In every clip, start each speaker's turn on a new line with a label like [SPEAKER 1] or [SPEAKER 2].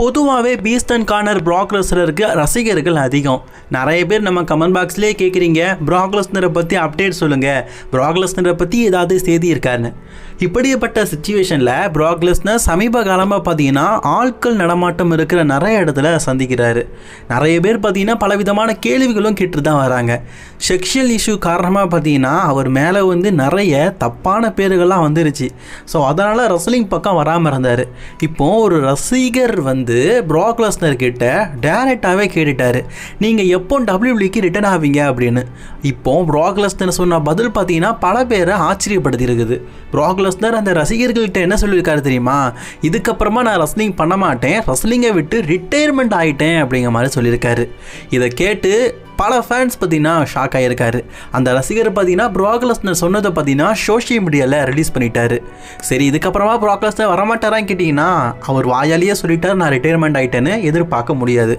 [SPEAKER 1] பொதுவாகவே பீஸ்டன் corner Prague லெஸ்னருக்கு ரசிகர்கள் அதிகம். நிறைய பேர் நம்ம கமெண்ட் பாக்ஸ்லேயே கேட்குறீங்க ப்ராக் லெஸ்னரை பற்றி அப்டேட் சொல்லுங்கள் ப்ராக் லெஸ்னரை பற்றி ஏதாவது செய்தி இருக்காருன்னு. இப்படிப்பட்ட சுச்சுவேஷனில் ப்ராக் லெஸ்னர் சமீப காலமாக பார்த்தீங்கன்னா ஆட்கள் நடமாட்டம் இருக்கிற நிறைய இடத்துல சந்திக்கிறாரு. நிறைய பேர் பார்த்தீங்கன்னா பலவிதமான கேள்விகளும் கேட்டு தான் வராங்க. செக்ஷுவல் இஷ்யூ காரணமாக பார்த்தீங்கன்னா அவர் மேலே வந்து நிறைய தப்பான பேர்கள்லாம் வந்துருச்சு. ஸோ அதனால் ரஸ்லிங் பக்கம் வராமல் இருந்தார். இப்போ ஒரு ரசிகர் வந்து வந்து ப்ராக்லஸ்னர் கிட்ட டேரெக்டாகவே கேட்டுட்டாரு. நீங்கள் எப்போ டபிள்யூபிள்யூக்கு ரிட்டர்ன் ஆவீங்க அப்படின்னு. இப்போ ப்ராக்லஸ்னர் சொன்ன பதில் பார்த்தீங்கன்னா பல பேரை ஆச்சரியப்படுத்தி இருக்குது ப்ராக்லஸ்னர் அந்த ரசிகர்கள்ட்ட என்ன சொல்லியிருக்காரு தெரியுமா? இதுக்கப்புறமா நான் ரஸ்லிங் பண்ண மாட்டேன். ரஸ்லிங்கை விட்டு ரிட்டையர்மெண்ட் ஆகிட்டேன் அப்படிங்கிற மாதிரி சொல்லியிருக்காரு. இதை கேட்டு பல ஃபேன்ஸ் பார்த்தீங்கன்னா ஷாக் ஆகியிருக்காரு அந்த ரசிகர் பார்த்தீங்கன்னா ப்ராக்லஸ்னர் சொன்னதை பார்த்தீங்கன்னா சோஷியல் மீடியாவில் ரிலீஸ் பண்ணிட்டாரு. சரி இதுக்கப்புறமா ப்ராக்லஸ்னர் வரமாட்டாரான்னு கேட்டிங்கன்னா அவர் வாயாலேயே சொல்லிட்டார் நான் ரிட்டையர்மெண்ட் ஆகிட்டேன்னு எதிர்பார்க்க முடியாது.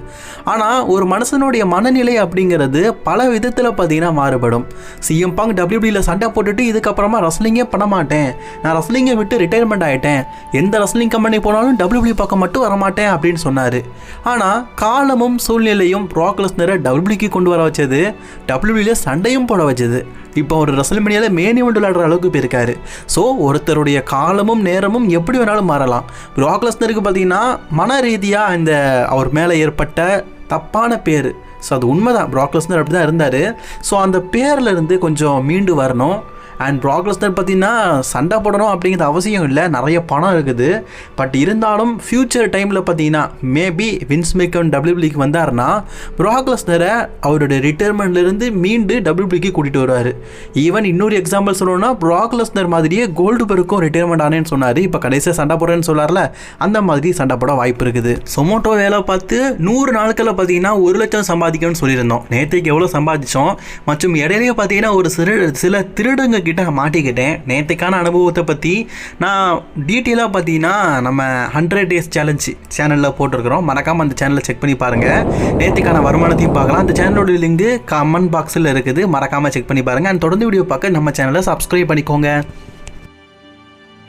[SPEAKER 1] ஆனால் ஒரு மனுஷனுடைய மனநிலை அப்படிங்கிறது பல விதத்தில் பார்த்தீங்கன்னா மாறுபடும். சிஎம் பாங் டபிள்யூபியில் சண்டை போட்டுட்டு இதுக்கப்புறமா ரஸ்லிங்கே பண்ண மாட்டேன். நான் ரஸ்லிங்கை விட்டு ரிட்டையர்மெண்ட் ஆகிட்டேன் எந்த ரஸ்லிங் கம்பெனி போனாலும் டபிள்யூபி பக்கம் மட்டும் வரமாட்டேன் அப்படின்னு சொன்னார். ஆனால் காலமும் சூழ்நிலையும் ப்ராக்லஸ்னரை டபிள்யூக்கு கொண்டு வர வச்சது. டபிள்யூபியில் சண்டையும் போட வச்சது. இப்போ ஒரு ரசல்மணியால் மேனி ஒன்று விளாடுற அளவுக்கு போயிருக்காரு. ஸோ ஒருத்தருடைய காலமும் நேரமும் எப்படி வேணாலும் மாறலாம். ப்ராக்லஸ்னருக்கு பார்த்தீங்கன்னா மன ரீதியாக இந்த அவர் மேலே ஏற்பட்ட தப்பான பேர். ஸோ அது உண்மைதான். ப்ராக்லஸ்னர் அப்படி தான் இருந்தார். ஸோ அந்த பேர்லேருந்து கொஞ்சம் மீண்டு வரணும். அண்ட் ப்ராக்லஸ்டர் பார்த்தீங்கன்னா சண்டை போடணும் அப்படிங்கிறது அவசியம் இல்லை. நிறைய பணம் இருக்குது. பட் இருந்தாலும் ஃப்யூச்சர் டைமில் பார்த்தீங்கன்னா மேபி வின்ஸ் மேக்கன் டபிள்யூபிளிக்கு வந்தாருன்னா ப்ராக்லஸ்னரை அவருடைய ரிட்டையர்மெண்ட்லேருந்து மீண்டு டபிள்யூபிளிக்கு கூட்டிகிட்டு வருவார். ஈவன் இன்னொரு எக்ஸாம்பிள் சொல்லணும்னா ப்ராக்லஸ்னர் மாதிரியே கோல்டு பெருக்கும் ரிட்டையர்மெண்ட் ஆனேன்னு சொன்னார். இப்போ கடைசியாக சண்டை போடுறேன்னு சொல்லார்ல அந்த மாதிரி சண்டை போட வாய்ப்பு இருக்குது. சொமோட்டோ வேலை பார்த்து நூறு நாட்களில் பார்த்தீங்கன்னா ஒரு லட்சம் சம்பாதிக்கணும்னு சொல்லியிருந்தோம். நேற்றுக்கு எவ்வளோ சம்பாதிச்சோம்? மற்றும் இடையிலேயே பார்த்தீங்கன்னா ஒரு சிறு சில திருடுங்க கிட்ட மாட்டிக்கிட்டேன். நேற்றுக்கான அனுபவத்தை பற்றி நான் டீட்டெயிலாக பார்த்தீங்கன்னா நம்ம ஹண்ட்ரட் டேஸ் சேலஞ்ச் சேனலில் போட்டிருக்கிறோம். மறக்காமல் அந்த சேனலை செக் பண்ணி பாருங்கள் நேற்றுக்கான வருமானத்தையும் பார்க்கலாம். அந்த சேனலோட லிங்க் கமெண்ட் பாக்ஸில் இருக்குது. மறக்காமல் செக் பண்ணி பாருங்கள் அண்ட் தொடர்ந்து வீடியோ பார்க்க நம்ம சேனலை சப்ஸ்கிரைப் பண்ணிக்கோங்க.